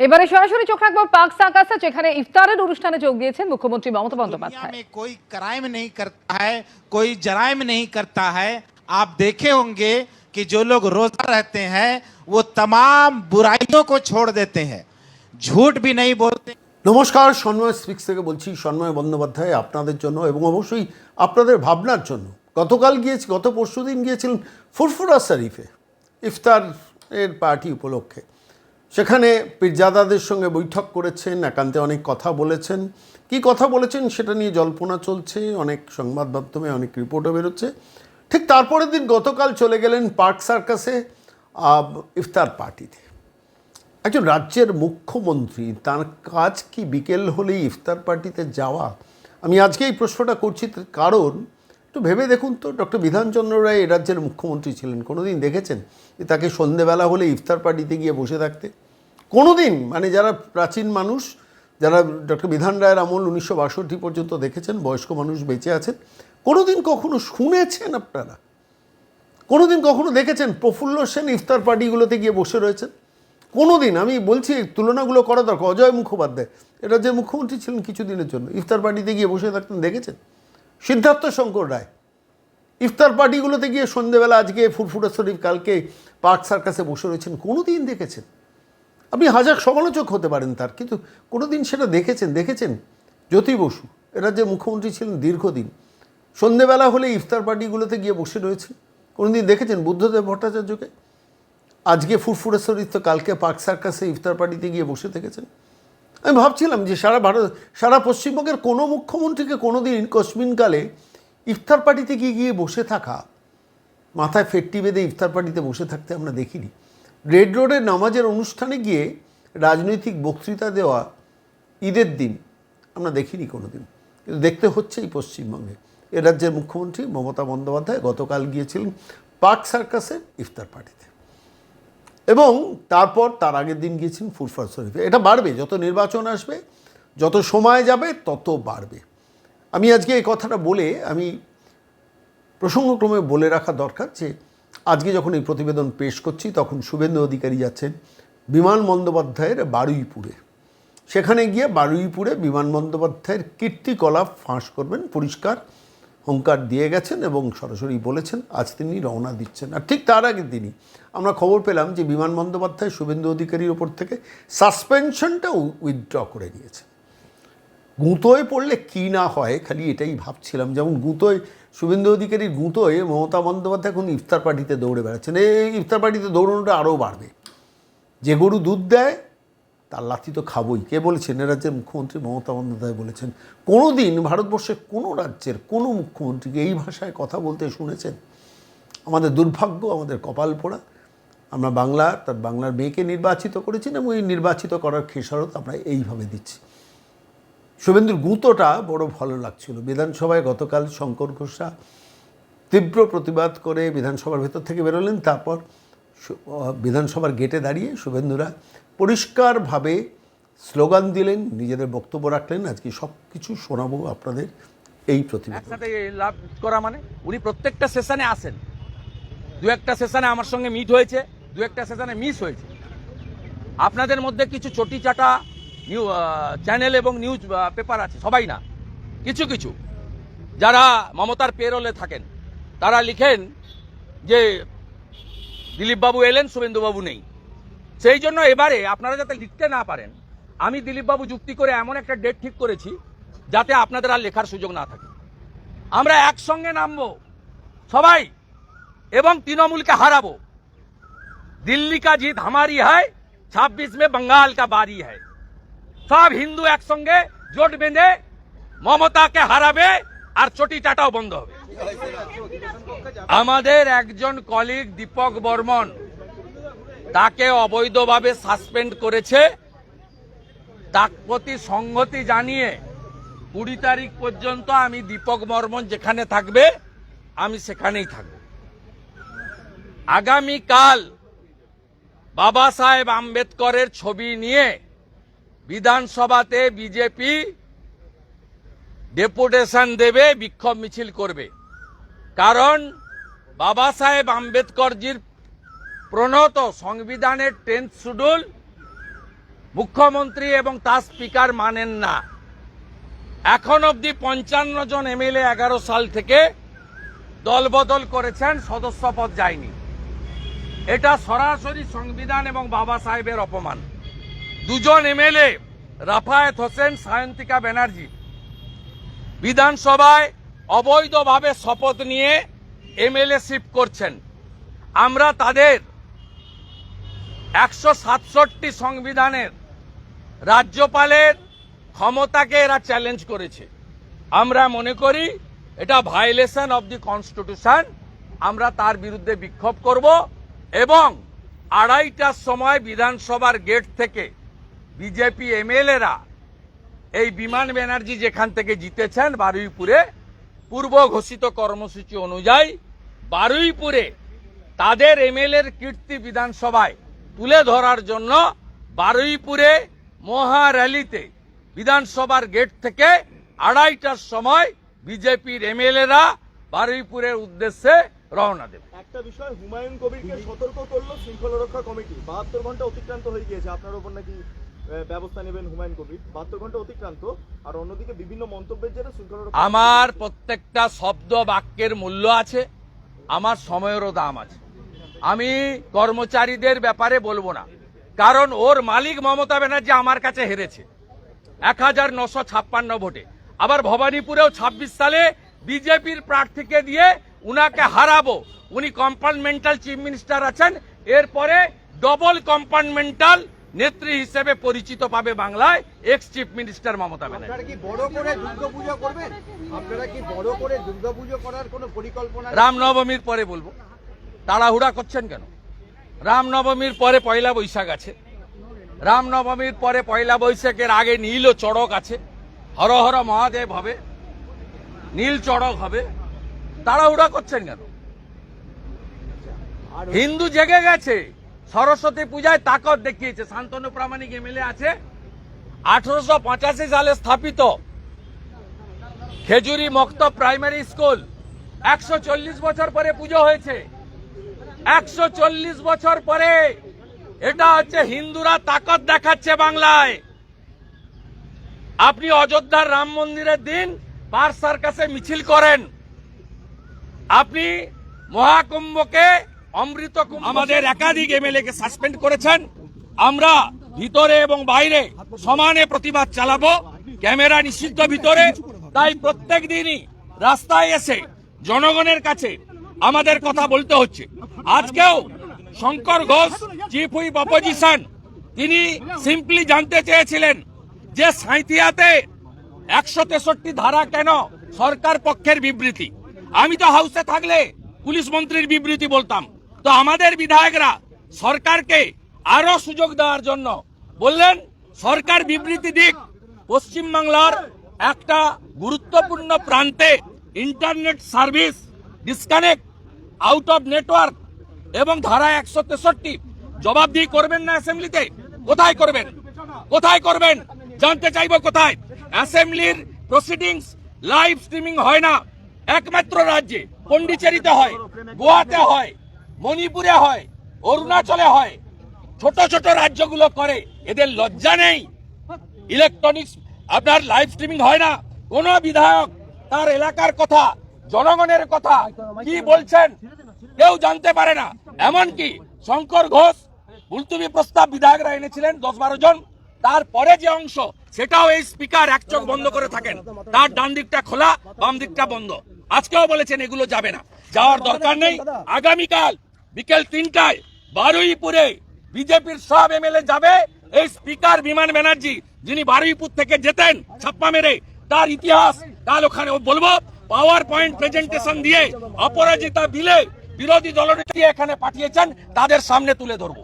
এবারে সরাসরি চোখ রাখবো পাক সাকাসে যেখানে ইফতারের অনুষ্ঠানে যোগ দিয়েছেন মুখ্যমন্ত্রী মমতা दुनिया বন্দ্যোপাধ্যায় में कोई क्राइम नहीं करता है कोई जराइम नहीं करता है आप देखे होंगे कि जो लोग रोजा रहते हैं वो तमाम बुराइयों को छोड़ देते हैं झूठ भी नहीं बोलते নমস্কার সন্ময় স্পিক্স থেকে বলছি সন্ময় বন্দ্যোপাধ্যায় আপনাদের জন্য এবং অবশ্যই আপনাদের ভাবনার জন্য গতকাল গিয়েছি গত পরশু দিন গিয়েছিলেন ফুরফুরা শরীফে ইফতার এর পার্টি উপলক্ষে সেখানে পীরজাদাদের সঙ্গে বৈঠক করেছেন, একান্তে অনেক কথা বলেছেন। কি কথা বলেছেন সেটা নিয়ে জল্পনা চলছে, অনেক সংবাদ মাধ্যমে অনেক রিপোর্টও বেরোচ্ছে। ঠিক তারপরের দিন গতকাল চলে গেলেন পার্ক সার্কাসে ইফতার পার্টিতে। একজন রাজ্যের মুখ্যমন্ত্রী, তার কাজ কি বিকেল হলেই ইফতার পার্টিতে যাওয়া? আমি আজকে এই প্রশ্নটা করছি কারণ একটু ভেবে দেখুন তো। ডক্টর বিধানচন্দ্র রায় এই রাজ্যের মুখ্যমন্ত্রী ছিলেন, কোনোদিন দেখেছেন? যে তাকে সন্ধেবেলা হলে ইফতার পার্টিতে গিয়ে বসে থাকতে। কোনোদিন মানে যারা প্রাচীন মানুষ, যারা ডক্টর বিধান রায়ের আমল উনিশশো বাষট্টি পর্যন্ত দেখেছেন, বয়স্ক মানুষ বেঁচে আছেন, কোনোদিন কখনো শুনেছেন আপনারা? কোনোদিন কখনো দেখেছেন প্রফুল্ল সেন ইফতার পার্টিগুলোতে গিয়ে বসে রয়েছেন? কোনোদিন, আমি বলছি তুলনাগুলো করা দরকার। অজয় মুখোপাধ্যায় এটা যে মুখ্যমন্ত্রী ছিলেন কিছুদিনের জন্য। ইফতার পার্টিতে গিয়ে বসে থাকতেন, দেখেছেন? সিদ্ধার্থ শঙ্কর রায়। ইফতার পার্টিগুলোতে গিয়ে সন্ধেবেলা আজকে ফুরফুরা শরীফ কালকে পার্ক সার্কাসে বসে রয়েছেন কোনো দিন দেখেছেন? আপনি হাজার সমালোচক হতে পারেন তার, কিন্তু কোনো দিন সেটা দেখেছেন? দেখেছেন? জ্যোতি বসু, এরা যে মুখ্যমন্ত্রী ছিলেন দীর্ঘদিন, সন্ধেবেলা হলে ইফতার পার্টিগুলোতে গিয়ে বসে রয়েছে কোনো দিন দেখেছেন বুদ্ধদেব ভট্টাচার্যকে? আজকে ফুরফুরা শরীফ তো কালকে পার্ক সার্কাসে ইফতার পার্টিতে গিয়ে বসে থেকেছেন। আমি ভাবছিলাম যে সারা ভারত, সারা পশ্চিমবঙ্গের কোনো মুখ্যমন্ত্রীকে কোনো দিন কশ্মিনকালে ইফতার পার্টিতে গিয়ে গিয়ে বসে থাকা, মাথায় ফেটটি বেঁধে ইফতার পার্টিতে বসে থাকতে আমরা দেখিনি। রেড রোডের নামাজের অনুষ্ঠানে গিয়ে রাজনৈতিক বক্তৃতা দেওয়া ঈদের দিন আমরা দেখিনি কোনো দিন কিন্তু দেখতে হচ্ছে এই পশ্চিমবঙ্গে। এ রাজ্যের মুখ্যমন্ত্রী মমতা বন্দ্যোপাধ্যায় গতকাল গিয়েছিলেন পার্ক সার্কাসের ইফতার পার্টিতে। এবং তারপর তার আগের দিন গিয়েছেন ফুরফার শরীফে। এটা বাড়বে, যত নির্বাচন আসবে, যত সময় যাবে, তত বাড়বে। আমি আজকে এই কথাটা বলে, আমি প্রসঙ্গক্রমে বলে রাখা দরকার যে, আজকে যখন এই প্রতিবেদন পেশ করছি, তখন শুভেন্দু অধিকারী যাচ্ছেন বিমান বন্দ্যোপাধ্যায়ের বারুইপুরে। সেখানে গিয়ে বারুইপুরে বিমান বন্দ্যোপাধ্যায়ের কীর্তিকলাপ ফাঁস করবেন, পরিষ্কার হুঙ্কার দিয়ে গেছেন এবং সরাসরি বলেছেন, আজ তিনি রওনা দিচ্ছেন। আর ঠিক তার আগের দিনই আমরা খবর পেলাম যে বিমান বন্দ্যোপাধ্যায় শুভেন্দু অধিকারীর ওপর থেকে সাসপেনশনটা উইথড্র করে নিয়েছে গুঁতোয় পড়লে কি না হয়, খালি এটাই ভাবছিলাম। যেমন গুঁতোয়, শুভেন্দু অধিকারীর গুঁতোয় মমতা বন্দ্যোপাধ্যায় এখন ইফতার পার্টিতে দৌড়ে বেড়াচ্ছেন। এই ইফতার পার্টিতে দৌড়ানোটা আরও বাড়বে। যে গরু দুধ দেয় তার লাথি তো খাবই। কে বলেছেন? এ রাজ্যের মুখ্যমন্ত্রী মমতা বন্দ্যোপাধ্যায় বলেছেন কোনো দিন ভারতবর্ষের কোনো রাজ্যের কোনো মুখ্যমন্ত্রীকে এই ভাষায় কথা বলতে শুনেছেন? আমাদের দুর্ভাগ্য, আমাদের কপাল পোড়া। আমরা বাংলা, তার বাংলার মেয়েকে নির্বাচিত করেছি এবং এই নির্বাচিত করার খেসারত আমরা এইভাবে দিচ্ছি। শুভেন্দুর গুঁতোটা বড় ভালো লাগছিল। বিধানসভায় গতকাল শঙ্কর ঘোষা তীব্র প্রতিবাদ করে বিধানসভার ভেতর থেকে বেরোলেন। তারপর বিধানসভার গেটে দাঁড়িয়ে শুভেন্দুরা পরিষ্কারভাবে স্লোগান দিলেন, নিজেদের বক্তব্য রাখলেন। আজকে সব কিছু শোনাবো আপনাদের এই প্রতিবেদন। একসাথে লাভ করা মানে? উনি প্রত্যেকটা সেশনে আসেন। দু একটা সেশনে আমার সঙ্গে মিট হয়েছে, দু একটা সেশনে মিস হয়েছে। আপনাদের মধ্যে কিছু চটি চাটা নিউ চ্যানেল এবং নিউজ পেপার আছে, সবাই না। কিছু কিছু। যারা মমতার পেরোলে থাকেন, তারা লিখেন যে, দিলীপবাবু এলেন, শুভেন্দুবাবু নেই। সেই জন্য এবারে আপনারা যাতে লিখতে না পারেন, আমি দিলীপবাবু যুক্তি করে এমন একটা ডেট ঠিক করেছি, যাতে আপনাদের আর লেখার সুযোগ না থাকে। আমরা একসঙ্গে নামবো, সবাই, এবং তৃণমূলকে হারাবো। দিল্লি কা জিত হামারি হয়, ছাব্বিশ মে বঙ্গাল কা বারি হয়। সব হিন্দু একসঙ্গে জোট বেঁধে মমতাকে হারাবে আর চটি চাটাও বন্ধ হবে। আমাদের একজন কলিগ দীপক বর্মন তাকে অবৈধভাবে সাসপেন্ড করেছে। তার প্রতি সংহতি জানিয়ে কুড়ি তারিখ পর্যন্ত আমি দীপক বর্মন যেখানে থাকবে, আমি সেখানেই থাকব। আগামীকাল বাবা সাহেব আম্বেদকরের ছবি নিয়ে বিধানসভাতে বিজেপি ডেপুটেশন দেবে, বিক্ষোভ মিছিল করবে। কারণ বাবা সাহেব আম্বেদকরজির প্রণত সংবিধানের টেন্থ শিডিউল মুখ্যমন্ত্রী এবং তার স্পিকার মানেন না। এখন অবধি পঞ্চান্ন জন এমএলএ এগারো সাল থেকে দলবদল করেছেন, সদস্য পদ যায়নি। এটা সরাসরি সংবিধান এবং বাবা সাহেবের অপমান। দুজন এমএলএ, রাফায়েত হোসেন, সায়ন্তিকা ব্যানার্জি, বিধানসভায় অবৈধভাবে শপথ নিয়ে এমএলএ শিপ করছেন। আমরা তাদের একশো সাতষট্টি সংবিধানের রাজ্যপালের ক্ষমতাকে এরা চ্যালেঞ্জ করেছে। আমরা মনে করি এটা ভায়োলেশন অব দি কনস্টিটিউশন আমরা তার বিরুদ্ধে বিক্ষোভ করব এবং আড়াইটার সময় বিধানসভার গেট থেকে বিজেপি এমএলএরা এই বিমান ব্যানার্জি যেখান থেকে জিতেছেন বারুইপুরে, পূর্ব ঘোষিত কর্মসূচি অনুযায়ী বারুইপুরে তাদের এমএলএর কীর্তি বিধানসভায় তুলে ধরার জন্য বারুইপুরে মহা র্যালিতে বিধানসভার গেট থেকে আড়াইটার সময় বিজেপির এমএলএরা বারুইপুরের উদ্দেশ্যে রওনা দেবে। একটা বিষয় হুমায়ুন কবিরকে সতর্ক করল শৃঙ্খলা রক্ষা কমিটি। বাহাত্তর ঘণ্টা অতিক্রান্ত হয়ে গিয়েছে। আপনার উপর নাকি ব্যবস্থা নেবেন হুমায়ুন কবির। বাহাত্তর ঘণ্টা অতিক্রান্ত। আর অন্যদিকে বিভিন্ন মন্তব্যের জেরে শৃঙ্খলা আমার প্রত্যেকটা শব্দ বাক্যের মূল্য আছে আমার সময়েরও দাম আছে। আমি কর্মচারীদের ব্যাপারে বলব না। কারণ ওর মালিক মমতা ব্যানার্জি আমার কাছে হেরেছে। এক হাজার নশো ছাপ্পান্ন ভোটে। আবার ভবানীপুরেও ছাব্বিশ সালে বিজেপির প্রার্থীকে দিয়ে উনাকে হারাবো। উনি কম্পার্টমেন্টাল চিফ মিনিস্টার আছেন। এরপরে ডবল কম্পার্টমেন্টাল নেত্রী হিসেবে পরিচিত পাবে বাংলায় ex chief minister Mamata Banerjee. রামনবমীর পরে বলব। তাড়াহুড়া করছেন কেন? রামনবমীর পরে পয়লা বৈশাখ আছে। রামনবমীর পরে পয়লা বৈশাখের আগে নীল ও চড়ক আছে। হর হর মহাদেব হবে। নীল চড়ক হবে। তাড়াহুড়া করছেন কেন? হিন্দু জেগে গেছে। সরস্বতী পূজায় তাকত দেখিয়েছে। শান্তনু প্রামাণিক এমএলএ আছে। আঠারোশো পঁচাশি সালে স্থাপিত খেজুরি মক্ত প্রাইমারি স্কুল। একশো চল্লিশ বছর পরে পুজো হয়েছে। একশো চল্লিশ বছর পরে এটা হচ্ছে হিন্দুরা তাকত দেখাচ্ছে বাংলায়। আপনি অযোধ্যার রাম মন্দিরের দিন পার সার্কাসে মিছিল করেন। আপনি মহাকুম্ভকে অমৃত আমাদের একাধিক এমএলএ কে সাসপেন্ড করেছেন। আমরা ভিতরে এবং বাইরে সমানে প্রতিবাদ চালাবো। ক্যামেরা নিষিদ্ধ ভিতরে। তাই প্রত্যেক দিনই রাস্তায় এসে জনগণের কাছে আমাদের কথা বলতে হচ্ছে। আজকেও Shankar Ghosh chief whip opposition তিনি সিম্পলি জানতে চেয়েছিলেন যে সাঁইথিয়াতে একশো তেষট্টি ধারা কেন সরকার পক্ষের বিবৃতি? আমি তো হাউসে থাকলে পুলিশ মন্ত্রীর বিবৃতি বলতাম। তো আমাদের বিধায়করা সরকারকে আরও সুযোগ দেওয়ার জন্য বললেন, সরকার বিবৃতি দিক, পশ্চিমবাংলার একটা গুরুত্বপূর্ণ প্রান্তে internet service disconnect out of network এবং ধারা একশো তেষট্টি, জবাবদিহি করবেন না অ্যাসেম্বলিতে কোথায় করবেন? কোথায় করবেন? জানতে চাইব কোথায়? অ্যাসেম্বলির প্রসিডিংস লাইভ স্ট্রিমিং হয় না। একমাত্র রাজ্যে পন্ডিচেরিতে হয়, গোয়াতে হয়, মণিপুরে হয়, অরুণাচলে হয়। ছোট ছোট রাজ্যগুলো করে, এদের লজ্জা নেই। ইলেকট্রনিক্স আপনার লাইভ স্ট্রিমিং হয় না। কোন বিধায়ক তার এলাকার কথা জনগণের কথা কি বলছেন কেউ জানতে পারে না। এমনকি শঙ্কর ঘোষ, মুলতুবি প্রস্তাব বিধায়করা এনেছিলেন দশ বারো জন। তারপরে যে অংশ, সেটাও এই স্পিকার এক চোখ বন্ধ করে থাকেন। তার ডান দিকটা খোলা, বাম দিকটা বন্ধ। আজকেও বলেছেন এগুলো যাবে না। যাওয়ার দরকার নেই। আগামীকাল বিকেল তিনটায় বারুইপুরে বিজেপির সব এমএলএ যাবে। এই স্পিকার বিমান ব্যানার্জি, যিনি বারুইপুর থেকে যেতেন, ছাপ্পা মেরে, তার ইতিহাস কাল ওখানে বলব। পাওয়ার পয়েন্ট প্রেজেন্টেশন দিয়ে অপরাজিতা বিলে বিরোধী দলনেত্রী এখানে পাঠিয়েছেন তাদের সামনে তুলে ধরবো।